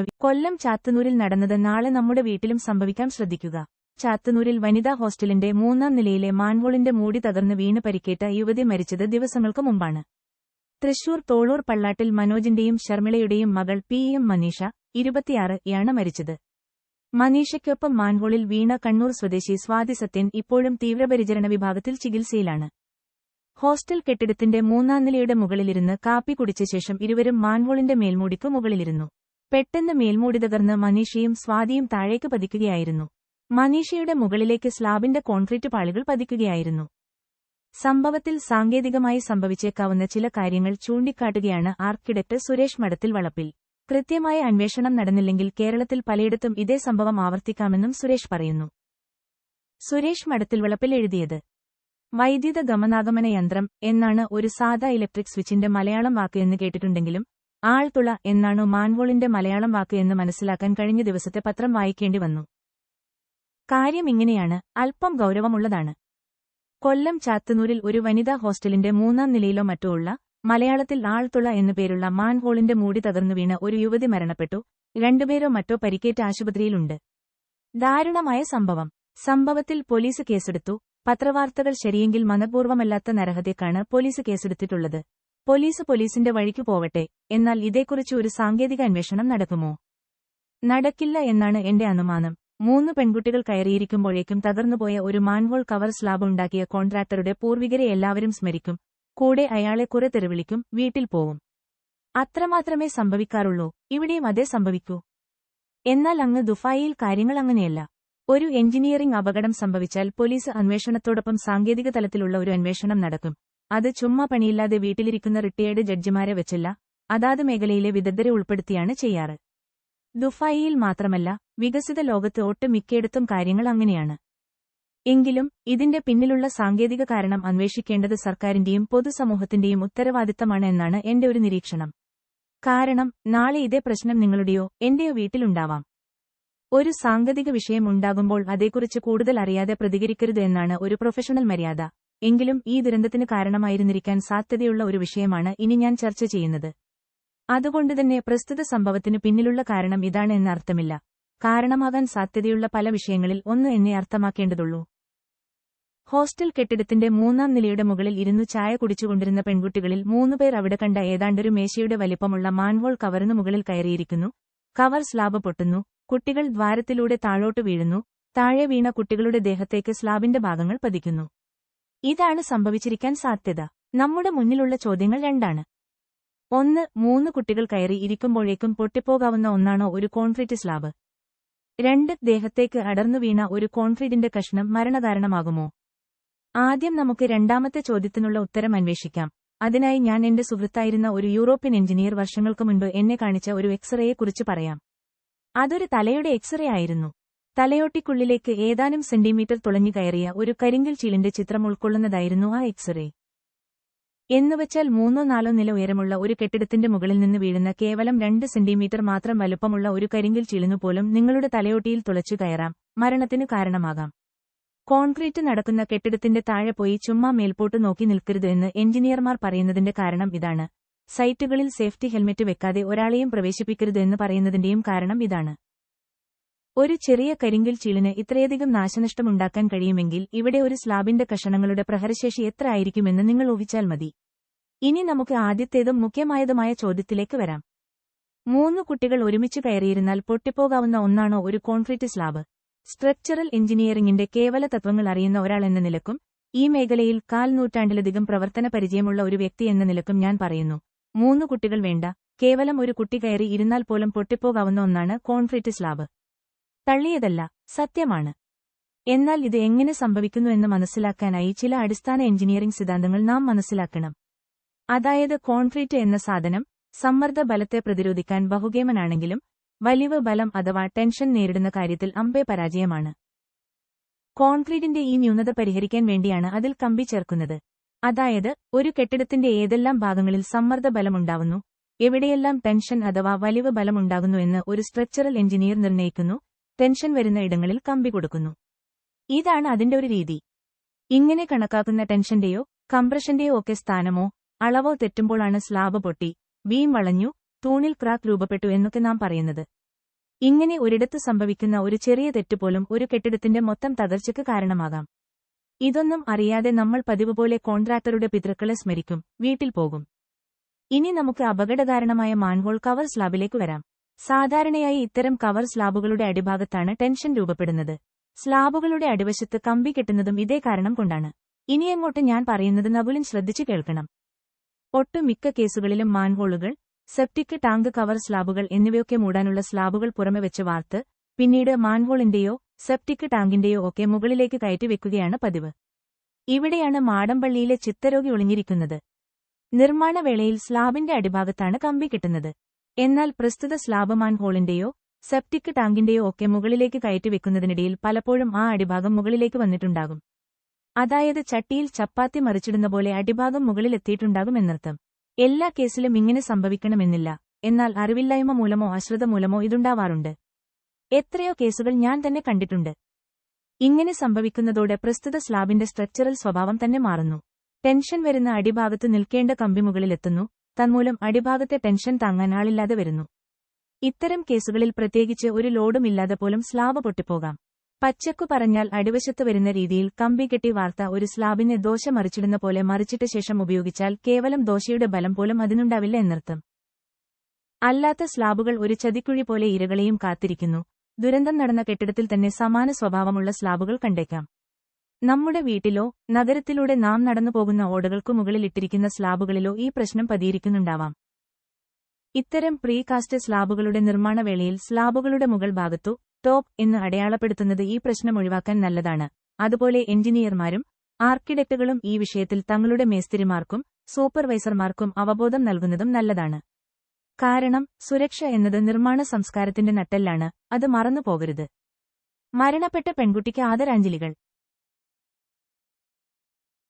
കൊല്ലം ചാത്തന്നൂരിൽ നടന്നത് നാളെ നമ്മുടെ വീട്ടിലും സംഭവിക്കാൻ ശ്രദ്ധിക്കുക. ചാത്തന്നൂരിൽ വനിതാ ഹോസ്റ്റലിന്റെ മൂന്നാം നിലയിലെ മാൻവോളിന്റെ മൂടി തകർന്ന് വീണ് പരിക്കേറ്റ യുവതി മരിച്ചത് ദിവസങ്ങൾക്ക് മുമ്പാണ്. തൃശൂർ തോളൂർ പള്ളാട്ടിൽ മനോജിന്റെയും ശർമിളയുടെയും മകൾ പി എം മനീഷ ഇരുപത്തിയാറ് മരിച്ചത്. മനീഷയ്ക്കൊപ്പം മാൻവോളിൽ വീണ കണ്ണൂർ സ്വദേശി സ്വാതി സത്യൻ ഇപ്പോഴും തീവ്രപരിചരണ വിഭാഗത്തിൽ ചികിത്സയിലാണ്. ഹോസ്റ്റൽ കെട്ടിടത്തിന്റെ മൂന്നാം നിലയുടെ മുകളിലിരുന്ന് കാപ്പി കുടിച്ച ശേഷം ഇരുവരും മാൻവോളിന്റെ മേൽമൂടിക്ക് മുകളിലിരുന്നു. പെട്ടെന്ന് മേൽമൂടി തകർന്ന് മനീഷയും സ്വാതിയും താഴേക്ക് പതിക്കുകയായിരുന്നു. മനീഷയുടെ മുകളിലേക്ക് സ്ലാബിന്റെ കോൺക്രീറ്റ് പാളികൾ പതിക്കുകയായിരുന്നു. സംഭവത്തിൽ സാങ്കേതികമായി സംഭവിച്ചേക്കാവുന്ന ചില കാര്യങ്ങൾ ചൂണ്ടിക്കാട്ടുകയാണ് ആർക്കിടെക്ട് സുരേഷ് മഠത്തിൽ വളപ്പിൽ. കൃത്യമായ അന്വേഷണം നടന്നില്ലെങ്കിൽ കേരളത്തിൽ പലയിടത്തും ഇതേ സംഭവം ആവർത്തിക്കാമെന്നും സുരേഷ് പറയുന്നു. സുരേഷ് മഠത്തിൽ വളപ്പിൽ എഴുതിയത് വൈദ്യുത ഗമനാഗമന യന്ത്രം എന്നാണ് ഒരു സാധാ ഇലക്ട്രിക് സ്വിച്ചിന്റെ മലയാളം വാക്ക് എന്ന് കേട്ടിട്ടുണ്ടെങ്കിലും ആൾത്തുള എന്നാണോ മാൻവോളിന്റെ മലയാളം വാക്ക് എന്ന് മനസ്സിലാക്കാൻ കഴിഞ്ഞ ദിവസത്തെ പത്രം വായിക്കേണ്ടി വന്നു. കാര്യം ഇങ്ങനെയാണ് അല്പം ഗൗരവമുള്ളതാണ്. കൊല്ലം ചാത്തുനൂരിൽ ഒരു വനിതാ ഹോസ്റ്റലിന്റെ മൂന്നാം നിലയിലോ മറ്റോ ഉള്ള മലയാളത്തിൽ ആൾത്തുള എന്നുപേരുള്ള മാൻഹോളിന്റെ മൂടി തകർന്നു വീണ ഒരു യുവതി മരണപ്പെട്ടു രണ്ടുപേരോ മറ്റോ പരിക്കേറ്റ ആശുപത്രിയിലുണ്ട്. ദാരുണമായ സംഭവം. സംഭവത്തിൽ പോലീസ് കേസെടുത്തു പത്രവാർത്തകൾ ശരിയെങ്കിൽ മനപൂർവമല്ലാത്ത നരഹത്യക്കാണ് പോലീസ് കേസെടുത്തിട്ടുള്ളത്. പോലീസ് പോലീസിന്റെ വഴിക്ക് പോവട്ടെ. എന്നാൽ ഇതേക്കുറിച്ച് ഒരു സാങ്കേതിക അന്വേഷണം നടക്കുമോ? നടക്കില്ല എന്നാണ് എന്റെ അനുമാനം. മൂന്ന് പെൺകുട്ടികൾ കയറിയിരിക്കുമ്പോഴേക്കും തകർന്നുപോയ ഒരു മാൻഹോൾ കവർ സ്ലാബ് ഉണ്ടാക്കിയ കോൺട്രാക്ടറുടെ പൂർവികരെ എല്ലാവരും സ്മരിക്കും. കൂടെ അയാളെ കുറെ തെരുവിളിക്കും വീട്ടിൽ പോവും. അത്രമാത്രമേ സംഭവിക്കാറുള്ളൂ. ഇവിടെയും അതേ സംഭവിക്കൂ. എന്നാൽ അങ്ങ് ദുഫായിയിൽ കാര്യങ്ങൾ അങ്ങനെയല്ല. ഒരു എഞ്ചിനീയറിംഗ് അപകടം സംഭവിച്ചാൽ പോലീസ് അന്വേഷണത്തോടൊപ്പം സാങ്കേതിക തലത്തിലുള്ള ഒരു അന്വേഷണം നടക്കും. അത് ചുമ്മാ പണിയില്ലാതെ വീട്ടിലിരിക്കുന്ന റിട്ടയേർഡ് ജഡ്ജിമാരെ വെച്ചല്ല അതാത് മേഖലയിലെ വിദഗ്ധരെ ഉൾപ്പെടുത്തിയാണ് ചെയ്യാറ്. ദുഫായിയിൽ മാത്രമല്ല വികസിത ലോകത്ത് ഒട്ട് മിക്കയിടത്തും കാര്യങ്ങൾ അങ്ങനെയാണ്. എങ്കിലും ഇതിന്റെ പിന്നിലുള്ള സാങ്കേതിക കാരണം അന്വേഷിക്കേണ്ടത് സർക്കാരിന്റെയും പൊതുസമൂഹത്തിന്റെയും ഉത്തരവാദിത്തമാണ് എന്നാണ് എന്റെ ഒരു നിരീക്ഷണം. കാരണം നാളെ ഇതേ പ്രശ്നം നിങ്ങളുടെയോ എന്റെയോ വീട്ടിലുണ്ടാവാം. ഒരു സാങ്കേതിക വിഷയം ഉണ്ടാകുമ്പോൾ അതേക്കുറിച്ച് കൂടുതൽ അറിയാതെ പ്രതികരിക്കരുത് എന്നാണ് ഒരു പ്രൊഫഷണൽ മര്യാദ. എങ്കിലും ഈ ദുരന്തത്തിന് കാരണമായിരുന്നിരിക്കാൻ സാധ്യതയുള്ള ഒരു വിഷയമാണ് ഇനി ഞാൻ ചർച്ച ചെയ്യുന്നത്. അതുകൊണ്ടുതന്നെ പ്രസ്തുത സംഭവത്തിന് പിന്നിലുള്ള കാരണം ഇതാണ് എന്നർത്ഥമില്ല കാരണമാകാൻ സാധ്യതയുള്ള പല വിഷയങ്ങളിൽ ഒന്ന് എന്നെ അർത്ഥമാക്കേണ്ടതുള്ളൂ. ഹോസ്റ്റൽ കെട്ടിടത്തിന്റെ മൂന്നാം നിലയുടെ മുകളിൽ ഇരുന്നു ചായ കുടിച്ചുകൊണ്ടിരുന്ന പെൺകുട്ടികളിൽ മൂന്നുപേർ അവിടെ കണ്ട ഏതാണ്ടൊരു മേശയുടെ വലിപ്പമുള്ള മാൻവോൾ കവറിനു മുകളിൽ കയറിയിരിക്കുന്നു. Cover slab പൊട്ടുന്നു. കുട്ടികൾ ദ്വാരത്തിലൂടെ താഴോട്ട് വീഴുന്നു. താഴെ വീണ കുട്ടികളുടെ ദേഹത്തേക്ക് സ്ലാബിന്റെ ഭാഗങ്ങൾ പതിക്കുന്നു. ഇതാണ് സംഭവിച്ചിരിക്കാൻ സാധ്യത. നമ്മുടെ മുന്നിലുള്ള ചോദ്യങ്ങൾ രണ്ടാണ്. ഒന്ന് മൂന്ന് കുട്ടികൾ കയറി ഇരിക്കുമ്പോഴേക്കും പൊട്ടിപ്പോകാവുന്ന ഒന്നാണോ ഒരു കോൺക്രീറ്റ് സ്ലാബ്? രണ്ട് ദേഹത്തേക്ക് അടർന്നു വീണ ഒരു കോൺക്രീറ്റിന്റെ കഷ്ണം മരണകാരണമാകുമോ? ആദ്യം നമുക്ക് രണ്ടാമത്തെ ചോദ്യത്തിനുള്ള ഉത്തരം അന്വേഷിക്കാം. അതിനായി ഞാൻ എന്റെ സുഹൃത്തായിരുന്ന ഒരു യൂറോപ്യൻ എഞ്ചിനീയർ വർഷങ്ങൾക്ക് മുൻപ് എന്നെ കാണിച്ച ഒരു എക്സ്റേയെക്കുറിച്ച് പറയാം. അതൊരു തലയുടെ എക്സ്റേ ആയിരുന്നു. തലയോട്ടിക്കുള്ളിലേക്ക് ഏതാനും സെന്റിമീറ്റർ തുളഞ്ഞു കയറിയ ഒരു കരിങ്കൽ ചീലിന്റെ ചിത്രം ഉൾക്കൊള്ളുന്നതായിരുന്നു ആ എക്സ്റേ. എന്നുവച്ചാൽ മൂന്നോ നാലോ നില ഉയരമുള്ള ഒരു കെട്ടിടത്തിന്റെ മുകളിൽ നിന്ന് വീഴുന്ന കേവലം രണ്ട് സെന്റിമീറ്റർ മാത്രം വലുപ്പമുള്ള ഒരു കരിങ്കൽ ചീളിനു നിങ്ങളുടെ തലയോട്ടിയിൽ തുളച്ചു കയറാം. മരണത്തിന് കാരണമാകാം. കോൺക്രീറ്റ് നടക്കുന്ന കെട്ടിടത്തിന്റെ താഴെ പോയി ചുമ്മാ മേൽപോട്ട് നോക്കി നിൽക്കരുത് എന്ന് എഞ്ചിനീയർമാർ പറയുന്നതിന്റെ കാരണം ഇതാണ്. സൈറ്റുകളിൽ സേഫ്റ്റി ഹെൽമെറ്റ് വെക്കാതെ ഒരാളെയും പ്രവേശിപ്പിക്കരുത് എന്ന് പറയുന്നതിന്റെയും കാരണം ഇതാണ്. ഒരു ചെറിയ കരിങ്കിൽ ചീളിന് ഇത്രയധികം നാശനഷ്ടമുണ്ടാക്കാൻ കഴിയുമെങ്കിൽ ഇവിടെ ഒരു സ്ലാബിന്റെ കഷണങ്ങളുടെ പ്രഹരശേഷി എത്ര ആയിരിക്കുമെന്ന് നിങ്ങൾ ഊഹിച്ചാൽ മതി. ഇനി നമുക്ക് ആദ്യത്തേതും മുഖ്യമായതുമായ ചോദ്യത്തിലേക്ക് വരാം. മൂന്ന് കുട്ടികൾ ഒരുമിച്ച് കയറിയിരുന്നാൽ പൊട്ടിപ്പോകാവുന്ന ഒന്നാണോ ഒരു കോൺക്രീറ്റ് സ്ലാബ്? സ്ട്രക്ചറൽ എഞ്ചിനീയറിംഗിന്റെ കേവല തത്വങ്ങൾ അറിയുന്ന ഒരാൾ എന്ന നിലക്കും ഈ മേഖലയിൽ കാൽ നൂറ്റാണ്ടിലധികം പ്രവർത്തന പരിചയമുള്ള ഒരു വ്യക്തി എന്ന നിലക്കും ഞാൻ പറയുന്നു. മൂന്ന് കുട്ടികൾ വേണ്ട കേവലം ഒരു കുട്ടി കയറി ഇരുന്നാൽ പോലും പൊട്ടിപ്പോകാവുന്ന ഒന്നാണ് കോൺക്രീറ്റ് സ്ലാബ്. തള്ളിയതല്ല സത്യമാണ്. എന്നാൽ ഇത് എങ്ങനെ സംഭവിക്കുന്നുവെന്ന് മനസ്സിലാക്കാനായി ചില അടിസ്ഥാന എഞ്ചിനീയറിംഗ് സിദ്ധാന്തങ്ങൾ നാം മനസ്സിലാക്കണം. അതായത് കോൺക്രീറ്റ് എന്ന സാധനം സമ്മർദ്ദ ബലത്തെ പ്രതിരോധിക്കാൻ ബഹുഗേമനാണെങ്കിലും വലിവ് ബലം അഥവാ ടെൻഷൻ നേരിടുന്ന കാര്യത്തിൽ അമ്പേ പരാജയമാണ്. കോൺക്രീറ്റിന്റെ ഈ ന്യൂനത പരിഹരിക്കാൻ വേണ്ടിയാണ് അതിൽ കമ്പി ചേർക്കുന്നത്. അതായത് ഒരു കെട്ടിടത്തിന്റെ ഏതെല്ലാം ഭാഗങ്ങളിൽ സമ്മർദ്ദ ബലമുണ്ടാവുന്നു എവിടെയെല്ലാം ടെൻഷൻ അഥവാ വലിവ് ബലമുണ്ടാകുന്നു എന്ന് ഒരു സ്ട്രക്ചറൽ എഞ്ചിനീയർ നിർണയിക്കുന്നു ടെൻഷൻ വരുന്ന ഇടങ്ങളിൽ കമ്പി കൊടുക്കുന്നു. ഇതാണ് അതിന്റെ ഒരു രീതി. ഇങ്ങനെ കണക്കാക്കുന്ന ടെൻഷന്റെയോ കംപ്രഷന്റെയോ ഒക്കെ സ്ഥാനമോ അളവോ തെറ്റുമ്പോഴാണ് സ്ലാബ് പൊട്ടി വീം വളഞ്ഞു തൂണിൽ ക്രാക്ക് രൂപപ്പെട്ടു എന്നൊക്കെ നാം പറയുന്നത്. ഇങ്ങനെ ഒരിടത്ത് സംഭവിക്കുന്ന ഒരു ചെറിയ തെറ്റുപോലും ഒരു കെട്ടിടത്തിന്റെ മൊത്തം തകർച്ചയ്ക്ക് കാരണമാകാം. ഇതൊന്നും അറിയാതെ നമ്മൾ പതിവ് പോലെ കോൺട്രാക്ടറുടെ പിതൃക്കളെ സ്മരിക്കും വീട്ടിൽ പോകും. ഇനി നമുക്ക് അപകടകാരണമായ മാൻഹോൾ കവർ സ്ലാബിലേക്ക് വരാം. സാധാരണയായി ഇത്തരം കവർ സ്ലാബുകളുടെ അടിഭാഗത്താണ് ടെൻഷൻ രൂപപ്പെടുന്നത്. സ്ലാബുകളുടെ അടിവശത്ത് കമ്പി കെട്ടുന്നതും ഇതേ കാരണം കൊണ്ടാണ്. ഇനിയങ്ങോട്ട് ഞാൻ പറയുന്നത് നകുലിൻ ശ്രദ്ധിച്ചു കേൾക്കണം. ഒട്ടുമിക്ക കേസുകളിലും മാൻഹോളുകൾ സെപ്റ്റിക് ടാങ്ക് കവർ സ്ലാബുകൾ എന്നിവയൊക്കെ മൂടാനുള്ള സ്ലാബുകൾ പുറമെ വെച്ച് വാർത്ത് പിന്നീട് മാൻഹോളിന്റെയോ സെപ്റ്റിക് ടാങ്കിന്റെയോ ഒക്കെ മുകളിലേക്ക് കയറ്റി വെക്കുകയാണ് പതിവ്. ഇവിടെയാണ് മാടമ്പള്ളിയിലെ ചിത്തരോഗി ഒളിഞ്ഞിരിക്കുന്നത്. നിർമ്മാണവേളയിൽ സ്ലാബിന്റെ അടിഭാഗത്താണ് കമ്പി കിട്ടുന്നത്. എന്നാൽ പ്രസ്തുത സ്ലാബ് മാൻഹോളിന്റെയോ സെപ്റ്റിക് ടാങ്കിന്റെയോ ഒക്കെ മുകളിലേക്ക് കയറ്റി വെക്കുന്നതിനിടയിൽ പലപ്പോഴും ആ അടിഭാഗം മുകളിലേക്ക് വന്നിട്ടുണ്ടാകും. അതായത് ചട്ടിയിൽ ചപ്പാത്തി മറിച്ചിടുന്ന പോലെ അടിഭാഗം മുകളിലെത്തിയിട്ടുണ്ടാകും എന്നർത്ഥം. എല്ലാ കേസിലും ഇങ്ങനെ സംഭവിക്കണമെന്നില്ല. എന്നാൽ അറിവില്ലായ്മ മൂലമോ അശ്രദ്ധ മൂലമോ ഇതുണ്ടാവാറുണ്ട്. എത്രയോ കേസുകൾ ഞാൻ തന്നെ കണ്ടിട്ടുണ്ട്. ഇങ്ങനെ സംഭവിക്കുന്നതോടെ പ്രസ്തുത സ്ലാബിന്റെ സ്ട്രക്ചറൽ സ്വഭാവം തന്നെ മാറുന്നു. ടെൻഷൻ വരുന്ന അടിഭാഗത്ത് നിൽക്കേണ്ട കമ്പി മുകളിലെത്തുന്നു. തന്മൂലം അടിഭാഗത്തെ ടെൻഷൻ താങ്ങാൻ ആളില്ലാതെ വരുന്നു. ഇത്തരം കേസുകളിൽ പ്രത്യേകിച്ച് ഒരു ലോഡും ഇല്ലാതെ പോലും സ്ലാബ് പൊട്ടിപ്പോകാം. പച്ചക്കു പറഞ്ഞാൽ അടിവശത്ത് വരുന്ന രീതിയിൽ കമ്പി കെട്ടി വാർത്ത ഒരു സ്ലാബിനെ ദോശ മറിച്ചിടുന്ന പോലെ മറിച്ചിട്ട ശേഷം ഉപയോഗിച്ചാൽ കേവലം ദോശയുടെ ബലം പോലും അതിനുണ്ടാവില്ല എന്നർത്ഥം. അല്ലാത്ത സ്ലാബുകൾ ഒരു ചതിക്കുഴി പോലെ ഇരകളെയും കാത്തിരിക്കുന്നു. ദുരന്തം നടന്ന കെട്ടിടത്തിൽ തന്നെ സമാന സ്വഭാവമുള്ള സ്ലാബുകൾ കണ്ടേക്കാം. നമ്മുടെ വീട്ടിലോ നഗരത്തിലൂടെ നാം നടന്നു പോകുന്ന ഓടകൾക്കു മുകളിൽ ഇട്ടിരിക്കുന്ന സ്ലാബുകളിലോ ഈ പ്രശ്നം പതിയിരിക്കുന്നുണ്ടാവാം. ഇത്തരം പ്രീകാസ്റ്റ് സ്ലാബുകളുടെ നിർമ്മാണവേളയിൽ സ്ലാബുകളുടെ മുകൾ ഭാഗത്തു ടോപ്പ് എന്ന് അടയാളപ്പെടുത്തുന്നത് ഈ പ്രശ്നം ഒഴിവാക്കാൻ നല്ലതാണ്. അതുപോലെ എഞ്ചിനീയർമാരും ആർക്കിടെക്റ്റുകളും ഈ വിഷയത്തിൽ തങ്ങളുടെ മേസ്തിരിമാർക്കും സൂപ്പർവൈസർമാർക്കും അവബോധം നൽകുന്നതും നല്ലതാണ്. കാരണം സുരക്ഷ എന്നത് നിർമ്മാണ സംസ്കാരത്തിന്റെ നട്ടെല്ലാണ് അത് മറന്നു പോകരുത് മരണപ്പെട്ട പെൺകുട്ടിക്ക് ആദരാഞ്ജലികൾ.